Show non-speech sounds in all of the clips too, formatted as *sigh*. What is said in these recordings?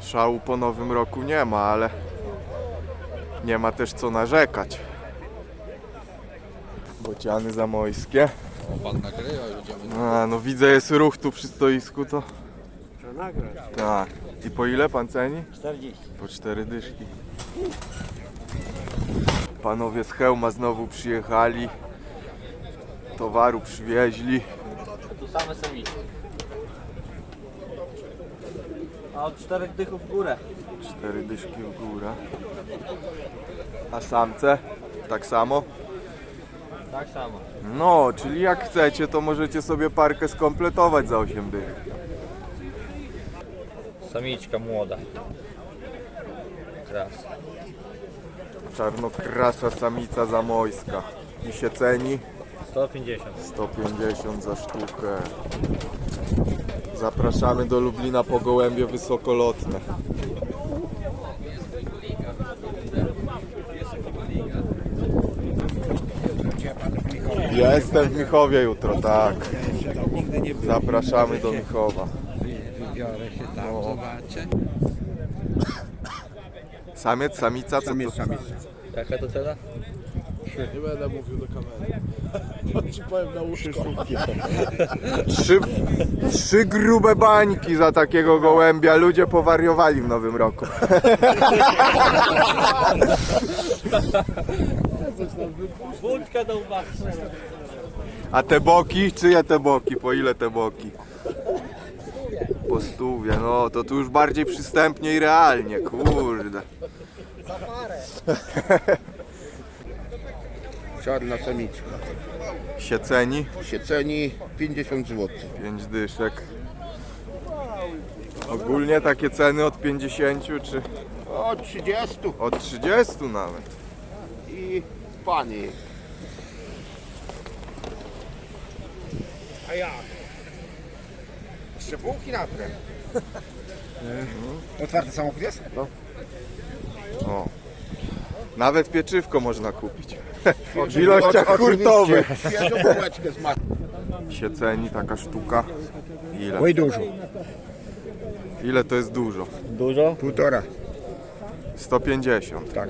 Szału po nowym roku nie ma, ale nie ma też co narzekać. Bociany zamojskie. Pan nagrywa, jedziemy. A, no widzę jest ruch tu przy stoisku, to Co nagrać? tak. I po ile pan ceni? 40. Po cztery dyszki. Panowie z Chełma znowu przyjechali. Towaru przywieźli. Tu same samice. A od czterech dychów w górę. Cztery dyszki w górę. A samce? Tak samo? Tak samo. No, czyli jak chcecie, to możecie sobie parkę skompletować za 8 dych. Samiczka młoda. Teraz. Czarnokrasa samica zamojska. I się ceni 150. 150 za sztukę. Zapraszamy do Lublina po gołębie wysokolotne. Jestem w Michowie jutro, tak. Zapraszamy do Michowa. Wybiorę się tam, zobaczę. Samiec, samica, co to? Jaka to cena? Nie będę mówił do kamery. Ci powiem na łóżko. Trzy, trzy grube bańki za takiego gołębia. Ludzie powariowali w nowym roku. Wódka do. A te boki? Czyje te boki? Po ile te boki? Po stówie, no to tu już bardziej przystępnie i realnie, kurde. *laughs* Czarna samiczka. Się ceni? Się ceni 50 zł. 5 dyszek. Ogólnie takie ceny od 50 czy O 30 od 30 nawet. i pani. A jak? Jeszcze półki na trem. Otwarty samochód jest? No. O. Nawet pieczywko można kupić. W ilościach hurtowych. Się ceni taka sztuka. Ile? Oj dużo. Ile to jest dużo? Dużo? Półtora. 150. Tak.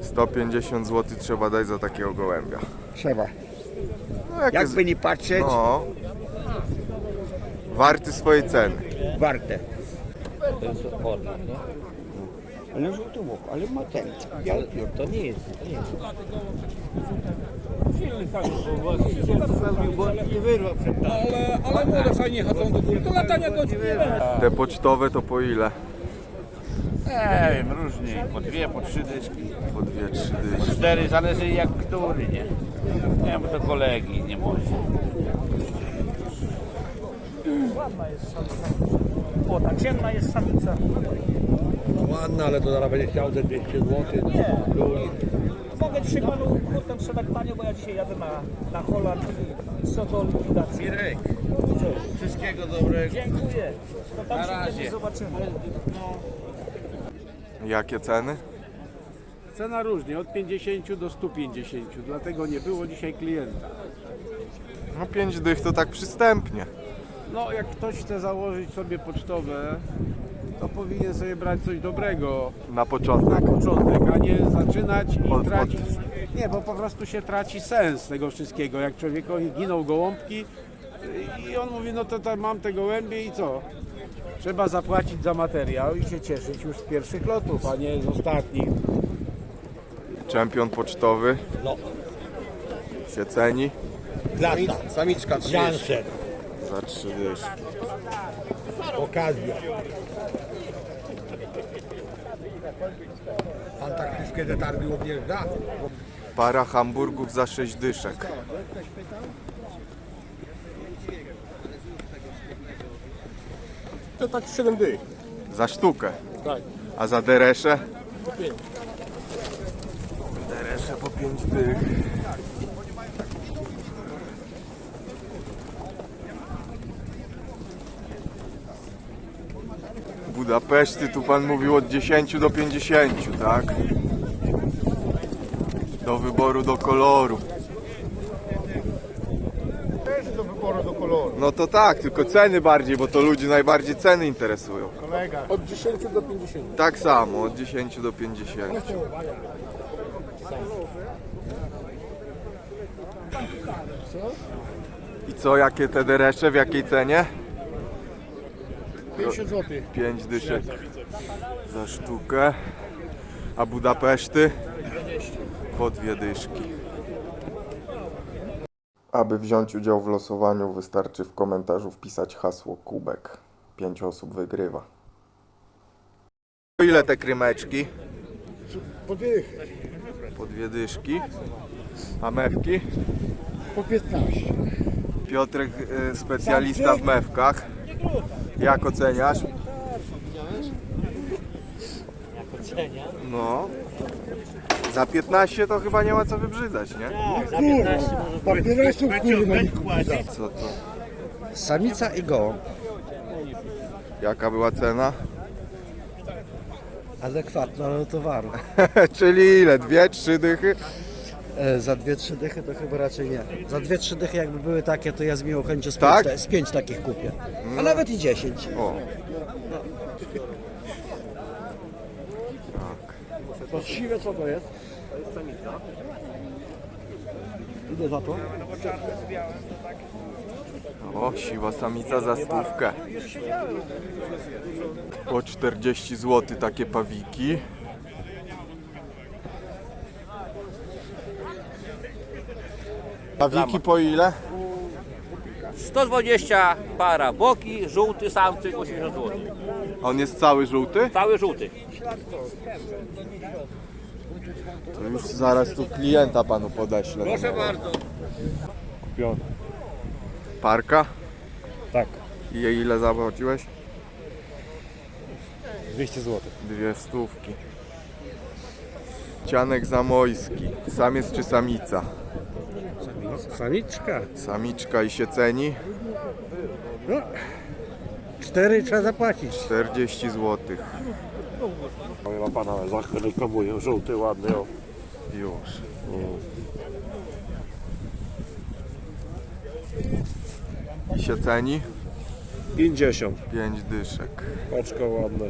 Sto 150 zł trzeba dać za takiego gołębia. Trzeba. No, jak jest, Jakby nie patrzeć, no, warty swojej ceny. warte. To jest orlan, nie? Ale żółty łuk, ale ma ten. Białki. To nie jest. To nie jest. Ale, ale młode fajnie chodzą do góry. Do latania do Te pocztowe to po ile? Nie wiem, różnie. Po dwie, po trzy dyszki. Po dwie, trzy Po dyszki. cztery, zależy jak który, nie? Nie, bo to kolegi, nie może. O, ta ciemna jest samica. Ładna, ale to zaraz będzie chciał te 200 zł. Nie. Mogę dzisiaj panu potem sprzedać bo ja dzisiaj jadę na, na Holand i co do likwidacji. Mirek, wszystkiego dobrego. Dziękuję. To tam Na się razie. kiedyś zobaczymy. Jakie ceny? Cena różnie, od 50 do 150, dlatego nie było dzisiaj klienta. No 5 dych to tak przystępnie. No, jak ktoś chce założyć sobie pocztowe, to powinien sobie brać coś dobrego Na na początek. początek, a nie zaczynać i Od- od- tracić. Nie, bo po prostu się traci sens tego wszystkiego. Jak człowiekowi giną gołąbki i on mówi, no to, to mam te gołębie i co? Trzeba zapłacić za materiał i się cieszyć już z pierwszych lotów, a nie z ostatnich. Czempion pocztowy. No. Się ceni Klasa, Samiczka 30. Jansen, za 3 dyszki. okazja. Pan tak wszystkie te targi objeżdża? Para hamburgów za 6 dyszek. To tak 7 dych. Za sztukę. Tak. A za deresze? Deresze po 5 dych. Budapeszty, tu pan mówił od 10 do 50, tak? Do wyboru, do koloru. Zależy do wyboru, do koloru. No to tak, tylko ceny bardziej, bo to ludzi najbardziej ceny interesują. Od 10 do 50. Tak samo, od 10 do 50. I co, jakie te deresze, w jakiej cenie? 50 zł. 5 dyszek za sztukę. A Budapeszty? Po dwie dyszki. Aby wziąć udział w losowaniu wystarczy w komentarzu wpisać hasło kubek. 5 osób wygrywa. Ile te krymeczki? Po dych, Po dwie dyszki. A mewki? po 15. Piotrek, e, specjalista w mewkach. Jak oceniasz? Jak oceniam? No. Za 15 to chyba nie ma co wybrzydzać, nie? Papierosów kurwa. Co to? Samica i gołąb. Jaka była cena? Adekwatna do towaru. *laughs* Czyli ile? Dwie, trzy dychy? E, za dwie, trzy dychy to chyba raczej nie. Za dwie, trzy dychy jakby były takie, to ja z miłą chęcią z, Tak? pięć, z pięć takich kupię. A nawet i dziesięć. O. To siwe co to jest? Ile za to? O, siwa samica za stówkę. Po 40 zł takie pawiki. Pawiki po ile? 120 para, boki, żółty samczyk 80 zł. On jest cały żółty? Cały żółty. To już zaraz tu klienta panu podeślę. Proszę bardzo. Kupiony. Parka? Tak, I ile zapłaciłeś? 200 zł. Dwie stówki. Cianek zamojski. Samiec czy samica? Samiczka. Samiczka i się ceni? Cztery trzeba zapłacić. 40 zł. Ma pana zareklamuję, żółty, ładny, o. Już. I się ceni? 50. 5 dyszek. Oczko ładne.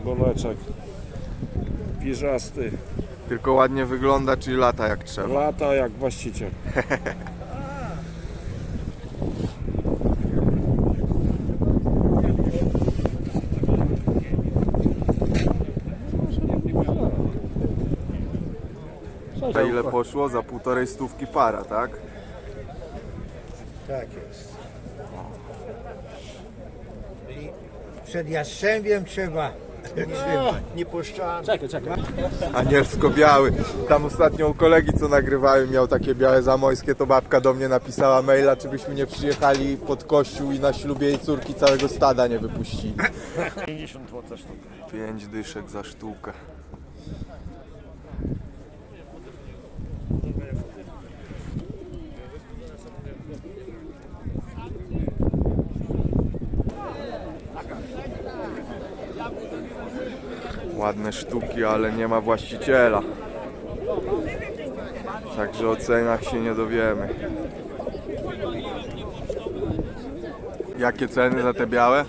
Ogoneczek. Piżasty. Tylko ładnie wygląda, czyli lata jak trzeba. Lata jak właściciel. A ile poszło? Za półtorej stówki para, tak? Tak jest. Przed jastrzębiem trzeba Nie puszczamy. Anielsko-biały. Tam ostatnio u kolegi, co nagrywałem, miał takie białe zamojskie, to babka do mnie napisała maila, czy byśmy nie przyjechali pod kościół i na ślubie jej córki całego stada nie wypuścili. 50 zł sztuka. 5 dyszek za sztukę. Ładne sztuki, ale nie ma właściciela. Także o cenach się nie dowiemy. Jakie ceny za te białe?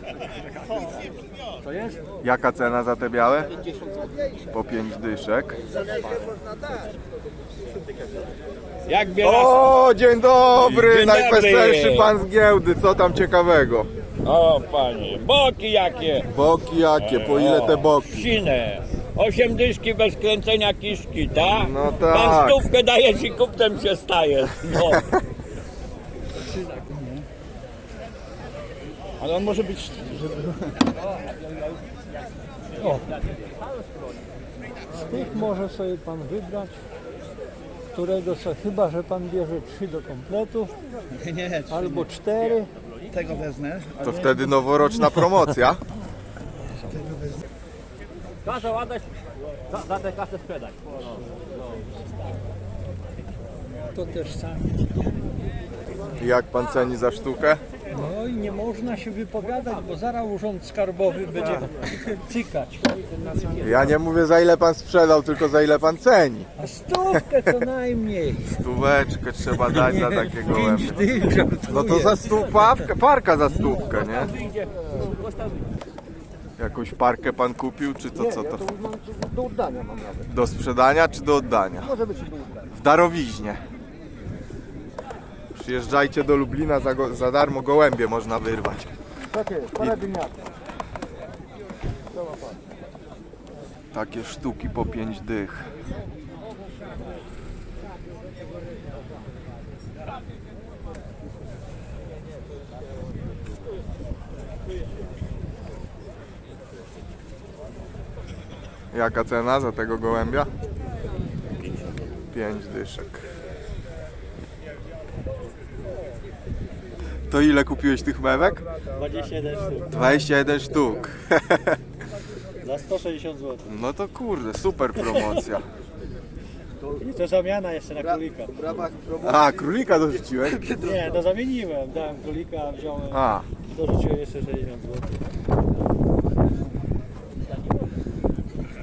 Jaka cena za te białe? Po 5 dyszek. Jak bierasz? O, dzień dobry! Najweselszy pan z giełdy. Co tam ciekawego? O panie, boki jakie? Boki jakie? Po ile te boki? Sine. Osiem dyszki bez kręcenia kiszki, tak? No tak. Pan stówkę dajesz i kuptem się stajesz. No. Ale on może być... Z tych może sobie pan wybrać, którego sobie, chyba że pan bierze trzy do kompletu, albo cztery. Tego wezmę. To wtedy noworoczna promocja. Kasę ładać, za, za tę kasę sprzedać. To też sam. Jak pan ceni za sztukę? No Oj, nie można się wypowiadać, bo zaraz urząd skarbowy będzie cykać. Ja nie mówię za ile pan sprzedał, tylko za ile pan ceni. A stówkę co najmniej. Stóweczkę trzeba dać za takie gołębie. Pięć dych, żartuję. No to za stówkę, parka za stówkę, nie? Jakąś parkę pan kupił, czy to co to? Do oddania mam nawet. Do sprzedania czy do oddania? Może być i do oddania. W darowiźnie. Przyjeżdżajcie do Lublina, za, go, za darmo gołębie można wyrwać. Tak jest, parę. Takie sztuki po 5 dych. Jaka cena za tego gołębia? 5 dyszek. To ile kupiłeś tych mewek? 21 sztuk. 21 sztuk. *laughs* Za 160 zł. No to kurde, super promocja. I to zamiana jeszcze na królika. W ramach promocji A, królika dorzuciłeś? Nie, no zamieniłem. Dałem królika, wziąłem. A, Dorzuciłem jeszcze 60 zł.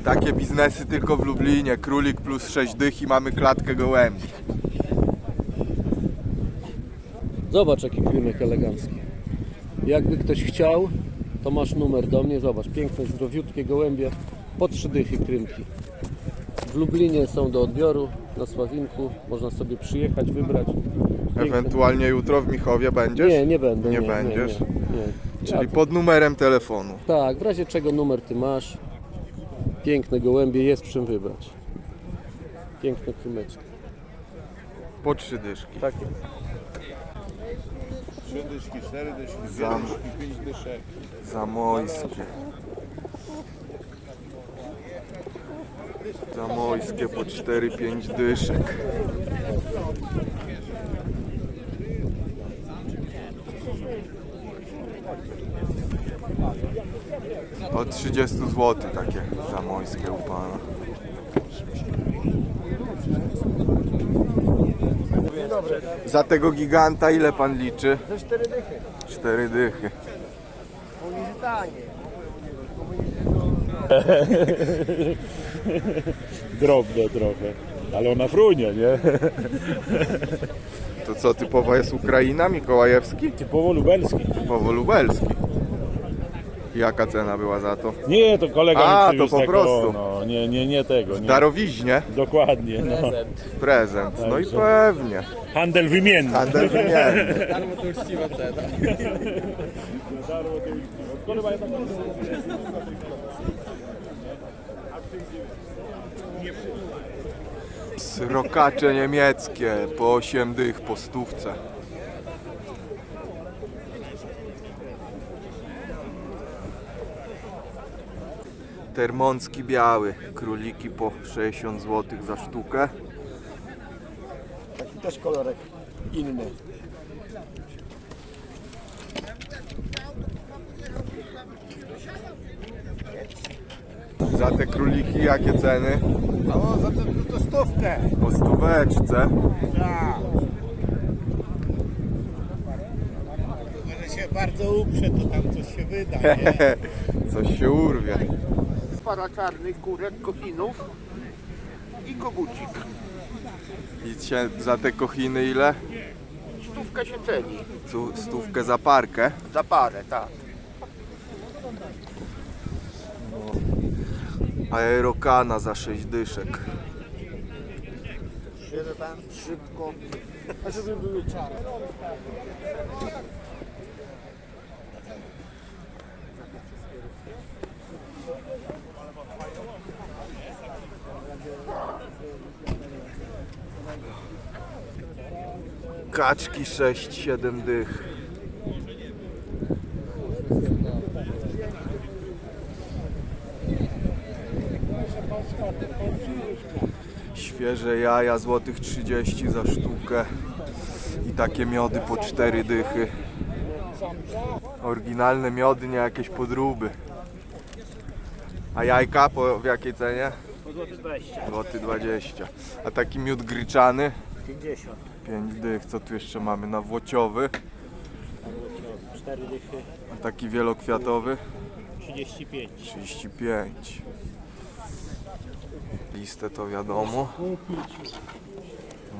takie biznesy tylko w Lublinie. Królik plus 6 dych i mamy klatkę gołębi. Zobacz jaki krymek elegancki. Jakby ktoś chciał, to masz numer do mnie. Zobacz, piękne, zdrowiutkie gołębie. Po trzy dychy krymki. W Lublinie są do odbioru, na Sławinku. Można sobie przyjechać, wybrać. Piękne. Ewentualnie jutro w Michowie będziesz? Nie, nie będę. Nie Nie, będziesz? Nie, nie, nie. Czyli Ja- pod numerem telefonu. Tak, w razie czego numer ty masz. Piękne gołębie, jest czym wybrać. Piękne krymeczki. Po trzy dyszki. Tak jest. Trzy dyszki, cztery dyszki, Zam, pięć dyszek. zamojskie. Zamojskie po 4-5 dyszek. Od 30 zł takie zamojskie u pana. Za tego giganta ile pan liczy? Ze cztery dychy. Cztery dychy. Mówi, *laughs* tanie. Drobne trochę. Ale ona frunie, nie? To co, typowa jest Ukraina, Mikołajewski? Typowo lubelski. Typowo lubelski. Jaka cena była za to? Nie, to kolega A, mi przywiózł to po prostu. No, nie, nie, nie tego. Nie. Darowiznie Dokładnie. No. prezent. No i pewnie. Handel wymienny. Handel wymienny. Srokacze niemieckie po 8 dych po stówce. Termoncki biały, króliki po 60 zł za sztukę. Taki też kolorek inny. Za te króliki jakie ceny? No, za to, to stówkę. Po stóweczce. Może się bardzo uprze, to tam coś się wyda, *laughs* Coś się urwie. Para czarnych kurek, kochinów i kogucik. I się za te kochiny ile? Stówkę się ceni. Tu stówkę za parkę. Za parę, tak. Aerokana za 6 dyszek. Szybko. A żeby były czarne. Kaczki 6-7 dych. Świeże jaja złotych 30 za sztukę i takie miody po 4 dychy. Oryginalne miody, nie jakieś podróby. A jajka po w jakiej cenie? Złoty 20. Złoty 20. A taki miód gryczany? 50. 5 dych, co tu jeszcze mamy? Nawłociowy 4 dychy, A taki wielokwiatowy? 35. 35. Listę to wiadomo.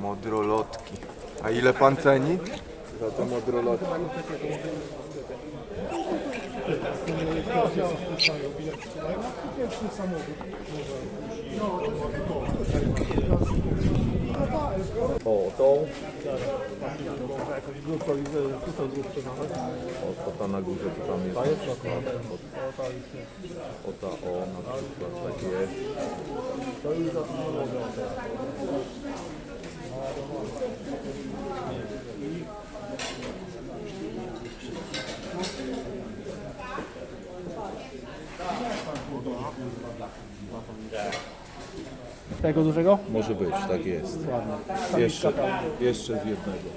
Modrolotki. A ile pan ceni? Za te modrolotki. O, tą. O, to ta na górze, to tam jest. Ta jest O, ta, o, na przykład, tak jest. Tego dużego? Może być, tak jest. Jeszcze, jeszcze z jednego.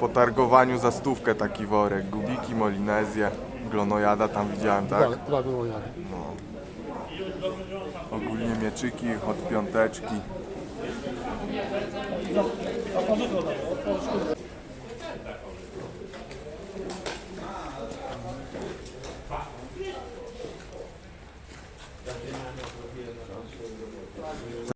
Po targowaniu za stówkę taki worek. Gubiki, Molinezję, glonojada tam widziałem, tak? No. Ogólnie mieczyki od piąteczki.